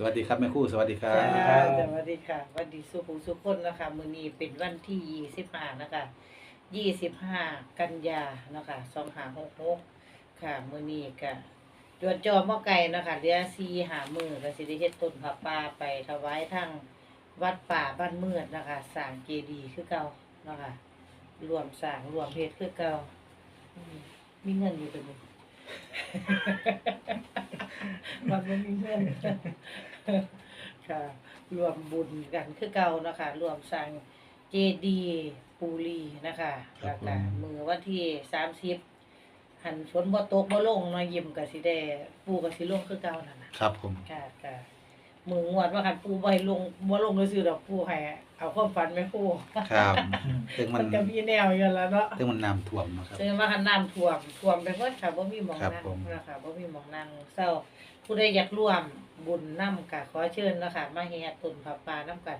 สวัสดีครับแม่คู่สวัสดีครัค่ะบสวัสดีค่ะสวัสดีสุขุสุขคนนะคะมื้อนี้เป็นวันที่ยี่สิบห้านะคะยี่สิบห้ากันยานะคะสองหาหกหกค่ะมื้อนี้ก็จวนจอหม้อไก่นะคะเหลือซีหามือก็สิได้เฮ็ดต้นผักป่าไปถวายทั้งวัดป่าบ้านเมือดนะคะสร้างเจดีย์คือเก่านะคะรวมสร้างรวมเฮ็ดคือเก่าอืมมีเงินอยู่ตัวนี้มัน ไม่มีเงินค่ะรวมบุญกันคือเก่านะคะรวมสร้างเจดีย์ปูรีนะคะครัแล้วบก็ผม มือวันที่สามสิบหันฝนบ่ตกบ่ลงเนาะยิ้มก็สิได้ปูก็สิลงคือเก่านั่นน่ะ ครับผม ค่ะค่ะมืองวดว่าคันปูบ่ให้ลงบ่ลงซื่อๆดอกปูให้เอาความฝันแม่ปูครับถึงมัมันนก็มีแนวอยู่แล้วเนาะถึงมันน้ำท่วมนะครับซึ่งว่าคันน้ำท่วมท่วมไปเพิ่นค่ะบ่มีหมองครับนั่งผม นะคะบ่มีหมองนั่งเศร้า ผู้ใดอยากร่วมบุญน้ำก็ขอเชิญเนาะคะมาเฮ็ดตุนผาป่านํกัน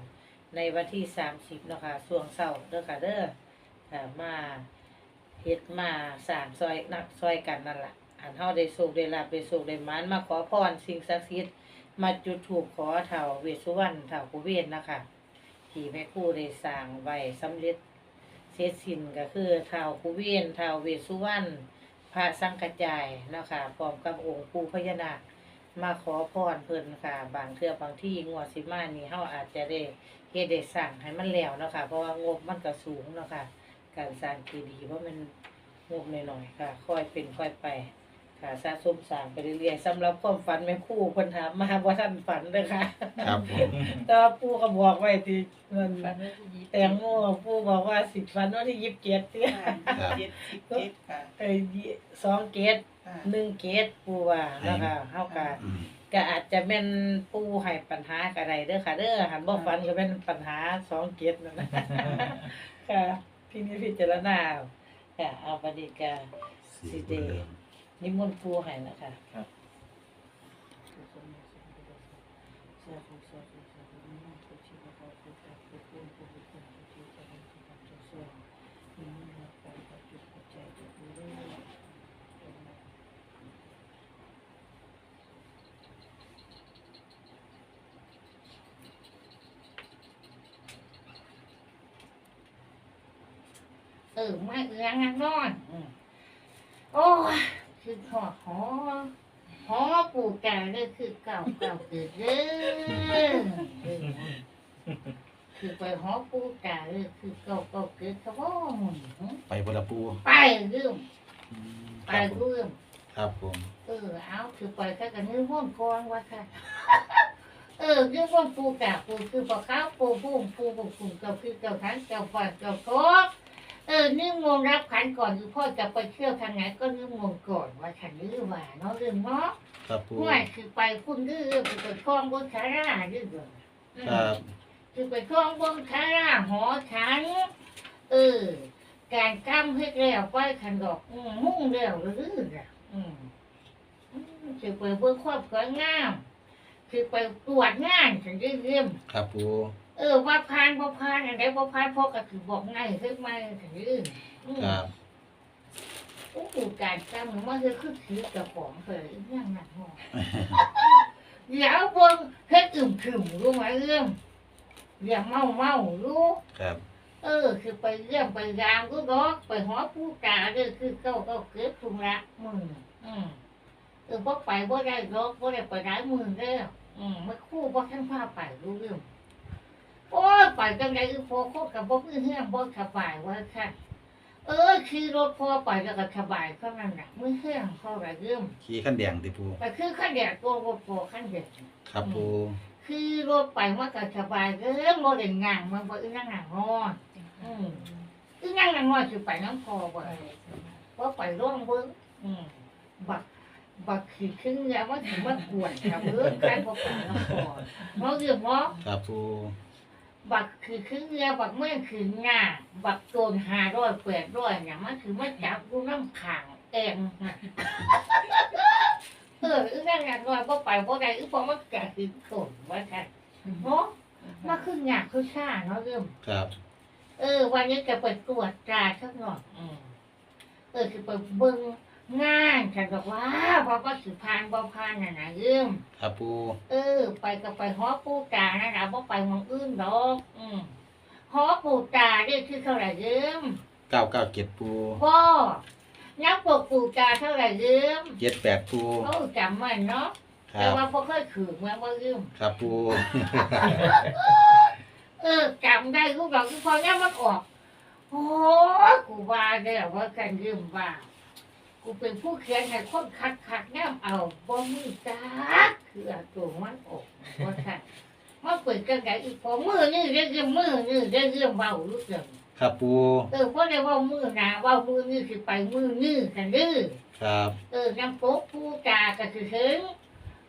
ในวันที่30เนาะคะช่วงเช้าเด้อค่ะเด้อค่ะมาเฮ็ดมาสางซอยนักซอยกันนั่นล่ะอันเฮาได้สุขได้ลาภได้สุขได้มานมาขอพรสิ่งศักดิ์สิทธิ์มาจุดธูปขอเฒ่าเวสุวรรณเฒ่ากุเวนนะคะที่แม่ครูได้สร้างไว้สำเร็จเสร็จสิ้นก็คือท้าวคุเวียนท้าวเวสุวรรณพระสังกระจายนะคะพร้อมกับองค์ปู่พญานาค มาขอพรเพิ่นค่ะ บางเทื่อบางที่งวดสิมานี่เฮาอาจจะได้เฮ็ดได้สร้างให้มันแล้วเนาะค่ะ เพราะว่างบมันก็สูงเนาะค่ะ การสร้างเจดีย์ว่ามันงบน้อยๆค่ะ ค่อยเป็นค่อยไปค่ะสะสมสร้างไปเรื่อยๆสำหรับความฝันแม่ครู่เพิ่นถามมาบ่ทันฝันเด้อค่ะ ครับผม แต่ว่าปู่ก็บอกไว้ที่นั่นฝันว่าจะยิบแตงโมผู้บอกว่าสิฟันวันที่ยิบเกียรติเจ็ดสิบเจ็ดค่ะ เอ้ยยี่สองเกตค่ะ หนึ่งเกตปูว่านะคะเฮาก็อืมก็อาจจะแม่นปูให้ปัญหาก็ได้เด้อค่ะเด้อหันบ่ฟันก็เป็นปัญหาสองเกตนั่นนะ ค่ะพี่นี่พิจารณาเอาค่ะเอาปฏิกา สิเด นิมนต์ปูให้นะคะ ครับ เออไม่เอื้องนอนอืมโอ้ยคือหอหอหอปูแก่เลยคือเก่าเก่าเกิดเด้อเออคือไปหอปูแก่เลยคือเก่าเก่าเกิดเขาบ่หมุนไปบละปูไปเรื่องอืมไปครับผมเรื่องครับผมเออเอาคือไปแค่กันนื้อห้องกองว่าค่ะเออเรื่องห้องปูแก่ปูคือปลาข้าวปูพุ่งปูปูปูเก่าคือเก่าทั้งเก่าฝันเก่าโคก เออนึ่งมงรับขันก่อนคือพ่อจะไปเที่ยวทางไหนก็นึ่งมงก่อนว่าขันนี้ว่าเนาะเรื่องเนาะครับปูห่วยคือไปคุณดื้อคือไปคล้องบนคาราดื้อเด้ออืมครับคือไปคล้องบนคาราหอฉันเออการกำให้แล้วไปขันดอกอืมมุ่งแล้วหรืออะอืมอืมคือไปเบิ่งครอบครัวงามคือไปตรวจงานถึงได้เยี่ยมครับปู เออว่าพานว่าพานอะไรว่าพานพ่อก็คือบอกง่ายขึ้นมาถึงอื่นอืมครับโอ้โหการจำมันคือคือถือกับของเคยยังหนักหอเดี๋ยวเบิ่งเฮ็ดอึมครึมรู้ไหมเรื่องอย่าเมาเมารู้ครับเออ คือไปเยี่ยมไปยามก็ดอกไปหอผู้กาเด้อคือเก้าเก้าเกิดทุงละมึงอืมเออบ่ไปบ่ได้ดอกบ่ได้ไปได้มือเด้ออืมไม่คู่บ่ทันพาไปรู้เรื่อง โอ้ยไปจังไดคือพอโคตรกับบ่พื้นเฮียงบ่สบายว่าค่ะ เออขี่รถพอไปแล้วก็สบายเท่านั้นน่ะมือเฮียงเท่าไหร่เริ่มขี่ขั้นแดงติปูแต่คือขั้นแดดตัวรถพอขั้นแดดครับปูคือรถไปมันก็สบายเริ่มบ่ได้งางมันบ่อึนั่งหนังงอนอืมอึนั่งหนังงอนสิไปน้ำพอบ่บ่ไปร่องเบิ่งอืมบักบักขี้ขึ้นแล้วมันถึงมันกวนครับเออใครบ่ไปน้ำพอเนาะเรื่องบ่ครับปู บักคือคือเรือบักเมื่อคืองาบักโจนหาร้อยแปดร้อยเนี่ยมันคือมันจับกูน้ำขังเองน่ะเอออึ้งนั่งงานร้อยบ่ไปบ่ได้อึ้งพอมันกะคือโกนว่าค่ะเนาะมาขึ้นงานขึ้นชาเนาะเริ่มครับ เออ วันนี้จะไปตรวจตราสักหน่อยอืมเออคือไปเบิ่ง งานฉันบอกว่าพอก็สิพานบ่พานน่ะนะยืมครับปูเออ ไปก็ไปหอปูตานะนะบ่ไปหมองอื่นดอก อืมหอปูตาได้คือเท่าไหร่ยืมเก้าเก้าเจ็ดปูพ่อนับปกปูตาเท่าไหร่ยืมเจ็ดแปดปูโอ้จำมันเนาะคแต่รับว่าพ่อเคยขืนมาบ่ยืม ครับปูเออจำได้ลูกเราคือพอเนี้ยมันออก โอ้กูว่าเนี่ยว่ากันยืมว่า กูเป็นผู้เขียนให้คนคัดคัดแนมเอาบ่มีจ้าคือเอาตัวมันออกว่าค่ะมันเปิดกันไงอีกพอมือนี่ได้ยืมมือนี่ได้ยืมเบาลูกเดียวครับปูเออเพราะได้ว่ามือหนาว่ามือนี่คือไปมือนี่กันดื้อครับ เออน้ำโป๊กปูกาก็คือถึง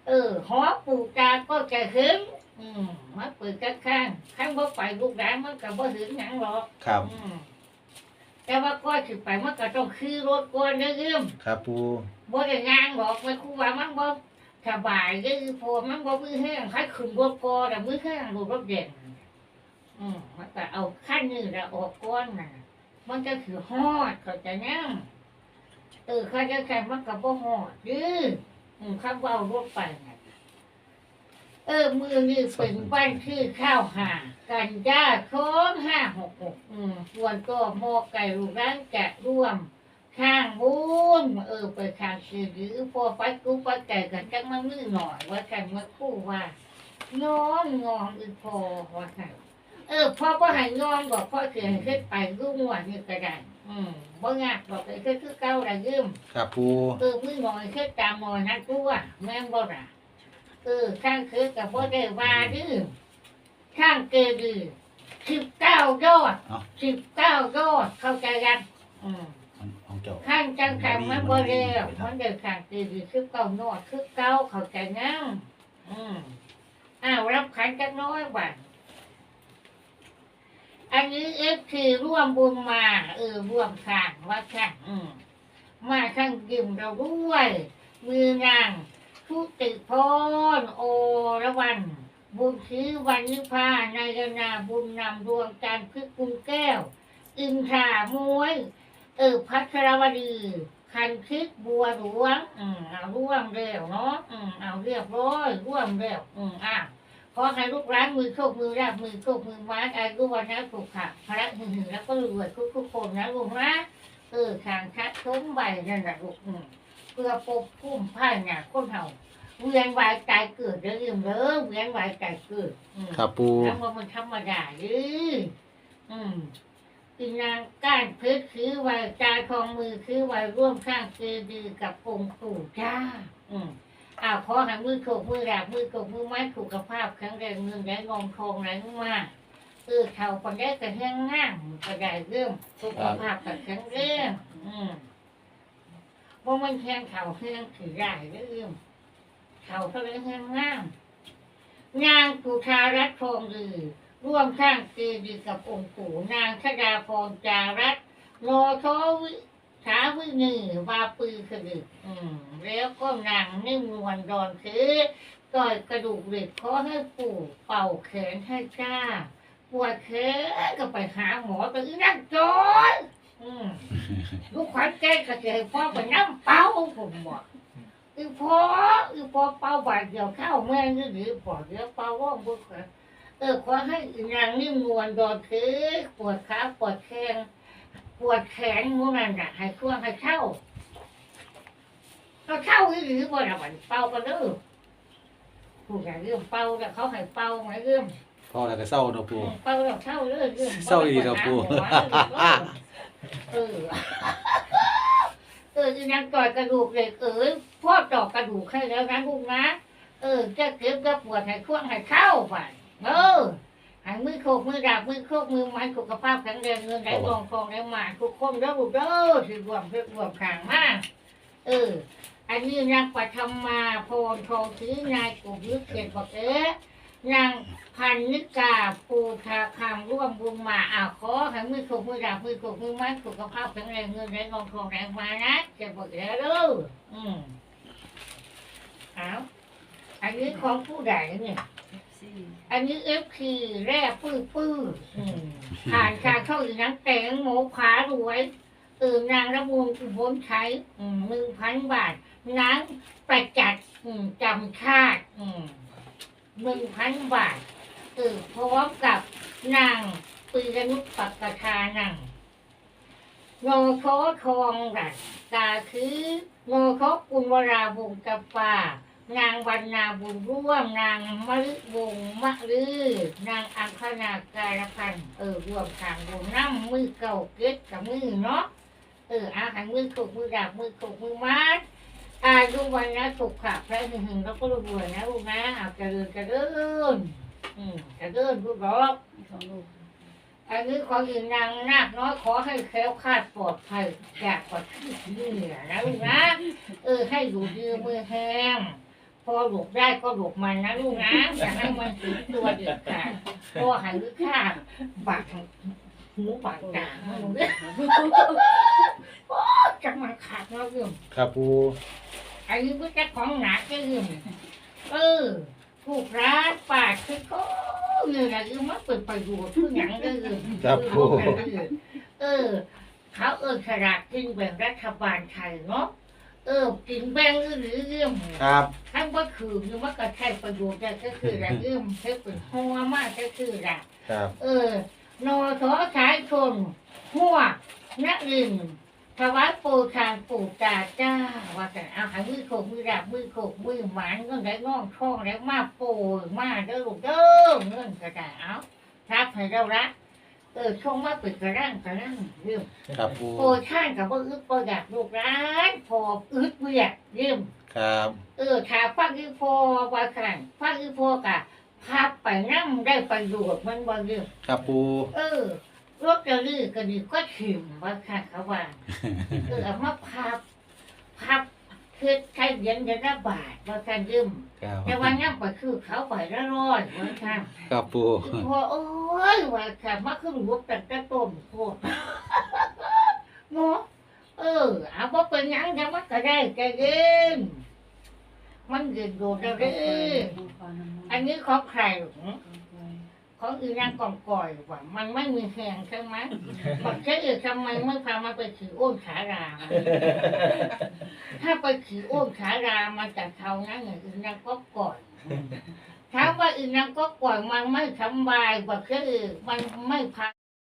เออหอปูกาก็จะถึงอืมมันเปิดกันข้างข้างบ่ไปลูกหลานมันก็บ่ถึงหยังหรอกครับอืม แต่ว่าก้อยขึ้นไปมันก็ต้องขี่รถก่อนเด้อยืมครับปูบ่ได้งานบอกมันครูว่ามันบ่สบายเด้อพอมันบ่มือแห้งใครขึ้นรถพอแต่มือแห้งรถรถเด่นอืมมันก็เอาขั้นนี้แล้วออกก้อนน่ะ มันก็คือฮอดเขาใจะนั่งเออเขาจะแข่งมันก็บ่ฮอดดื้ออืมเขาบ่เอารถไปน่ะ เออ มือนี่เป็นบ้านคือข้าวหากันยาโค้งห้าหกหกอืมส่วนก็หมอไก่ลูกร้านจะร่วม ข้างบุญเออ ไปข้างคือหรือพอไปกูไปไก่กันจังมันมือหน่อยว่ากันมาคู่ว่าน้องงอมอีพอว่ากันเออพ่อก็ให้งอมบอกพ่อเสียขึ้นไปรูงหัวนี่ก็ได้อืมบ่งากบอกไปขึ้นคือเก้าได้ยืมครับปูเออมือหน่อยขึ้นตามหน่อยนะกูว่าแม่งบ่ล่ะ เออข้างคือกับบ่ได้ว่าดื้อข้างเกลือสิบเก้ายอดสิบเก้ายอดเข้าใจยังอืมของเจ้า ข้างจังขังมันบ่เร็วมันเดินข้างตีดีคือเก่าโนดคือเก่าเข้าใจงั้งอืมอ้าวรับขันจักน้อยบ่าอันนี้เอฟคือร่วมบุญมา เออร่วมข้างว่าข้างอืมมาข้างยืมเราด้วยมือนาง ทุติพรโอระวัน บุญคือวันนิพานนายนาบุญนำดวงจันทร์คือกุลแก้ว อินทรามวย เออพัชรวดี คันคิดบัวหลวง อืมเอาร่วมเร็วเนาะอืมเอาเรียบร้อยร่วมเร็วอืมอะขอให้ลูกร้านมือโชคมือราบมือโชคมือไม้อายุวันนะถูกค่ะพระหึงหึงแล้วก็รวยทุกทุกคนนะลูกนะเออทางคัดชมใบนั่นแหละลูกอืม พื่อปกพุ่มผ้าหนาคนเฮาเวียนวายใจเกิดเด้อลืมเด้อเวียนวายใจเกิดอืม ครับปู แล้วว่ามันธรรมดาหรืออืมคือนางก้านเพชรคือไว้จาทองมือคือไว้ร่วมสร้างคือดีกับองค์ปู่จ้า อืมอ้าวขอให้มือโขกมือดาบมือโขกมือไม้สุขภาพแข็งแรงเงินได้งองทองไหลมาเออเท่าคนได้กระเทียงง่ามก็ได้เรื่องสุขภาพก็แข็งแรงอืม ว่ามันแข็งเท่าแข็งถือได้เรื่องเท่าเท่าไรแข็งง่ามนางกุธารัตทองลือร่วมสร้างเจดีกับองค์ปู่นางชดาพรจารัตโลโทวิสาวินีวาปือขดึกอืมแล้วก็นางนิ่มนวลดอนคือต่อยกระดูกเหล็กขอให้ปู่เป่าแขนให้จ้า ปวดแขนก็ไปหาหมอแต่นั่งจอย ลูกขวัญแก้กระเจิดพ่อไปน้ำเป่าผมบอกอือพออือพอเป่าบาดเดียวเข้าแม่นี่หรือพอเดี๋ยวเป่าว่องบุกเออขอให้อีนางนิ่มนวลดอนคือปวดขาปวดแขนปวดแขนมูนั่นน่ะให้ช่วงให้เข้าก็เข้าอีหรือบ่ละวันเป่ากันเด้อผู้ใหญ่เรื่องเป่าแล้วเขาให้เป่าไหมเรื่องพ่อแล้วก็เศร้าเนาะปูเป่าแล้วเข้าเรื่องเรื่องเศร้าอีกแล้วปู่ เออเอออีนางต่อยกระดูกเหล็กเอ้ยพ่อตอกกระดูกให้แล้วนะลูกนะเออจะเก็บจะปวดให้ช่วงให้เข้าไปเออให้มือโคกมือดาบมือโคกมือไม้สุขภาพแข็งแรงเงินไหลทองทองไหลมาทุกคนแล้วลูกเด้อที่รวมเพื่อรวมขางมากเอออันนี้นางปัทมาโพนทองซื้อนายกุยึกเกียรติบอกเอ๊ะ นางพันนิกาปูทาคำร่วมบุญมาอ่าขอให้มือโคกมือดาบมือโคกมือไม้สุขภาพแข็งแรงเงินไหลทองทองไหลมานะเกียรติบอกเอ๊ะเด้ออืมเอาอันนี้ของผู้ใดเนี่ย อันนี้เอฟคีแร่ปื้อปื้ออืมผ่านการเข้าอีกนังแตงโมขารวยเออนางระมูลอุบลใช้หนึ่งพันบาทนางประจักษ์อืมจำชาติ หนึ่งพันบาทเออพร้อมกับนางปีรนุชปักกทานังโงโคทองรัตกาคือโงโคกุลวราบุงกปานางวรรณาบุญร่วมนางมะลิวงศ์มะลือนางอังคณาการพันธ์เออรวมทางรวมน้ำมือเก่าเก็ดกับมือเนาะเอออาหารมือขกมือดาบมือขกมือมัด อายุวันนะสุขขับพระหึงหึงแล้วก็รวยนะลูกนะอาเจริญเจริญอืมเจริญลูกบอกของลูกอันนี้ขอยืนนางนาคน้อยขอให้แคล้วคลาดปลอดภัยจากปัดที่เหนือนะลูกนะเออให้อยู่ดีมือแห้งพอหลบได้ก็หลบมันนะลูกนะอย่าให้มันถึงตัวเด็ดขาดเพราะว่าใหรือข้าบาด หูบาดตามันลูกเนี่ยโอ้จังมันขาดแล้วเรื่องครับปูอันนี้ก็จะของหนักก็เรื่องเออผูกร้านปาดคือก็เนี่ยนะคือมันเป็นประโยชน์ทุกอย่างก็คือครับปูเออ เขาเออฉลาดกินแบ่งรัฐบาลไทยเนาะเออกินแบ่งหรือเรื่องครับทั้งว่าคือคือว่าก็ใช้ประโยชน์ได้ก็คือละเรื่องเพื่อเป็นหัวมากก็คือละครับ เออ นอทอสายชนหัวนักลินถวายปูชางปู่ตาจ้าว่าแต่เอาหามือโขกมือดับมือโขกมือหมานก็ได้ง่องช่องแล้วมาโปยมาเด้อลูกเด้อเงินกระดาเอาครับให้เราละเออช่วงมาปิดกระร่างกระร่างเรื่องครับปูโปรท่านกับว่าอึดโปรอยากลูกร้านพออึดเวียกเรื่องครับ เออถ้าฟังอีพอว่าขันฟังอีพอกะ พับไปนั่งได้ประโยชน์มันบ่เรื่องครับปูเออรถกระลือกระดีก็ถิ่มว่าค่ะเขาว่าเออเอามาพับพับคือใช้เหรียญเดือนละบาทว่าค่ะยืมครับแต่ว่านั่งไปคือเขาไปละร้อยว่าค่ะครับปูอีพอโอ้ยว่าค่ะมาขึ้นรถแต่กระต้มโคตรเนาะเออเอาบ่เป็นหยังจะมันก็ได้แกเย็น มันเกินโดดแล้วเด้ออันนี้ของใครหรอของอื่นยังก่อนก่อยว่า มันไม่มีแหงใช่ไหมบอกแค่อื่นทำไมไม่พามาไปขี่อ้นขาราถ้าไปขี่อ้นขารามาจากเขานั้นเนี่ยอื่นยังก็ก่อยถามว่าอื่นยังก็ก่อยมันไม่สำบายบอกแค่อื่นมันไม่พา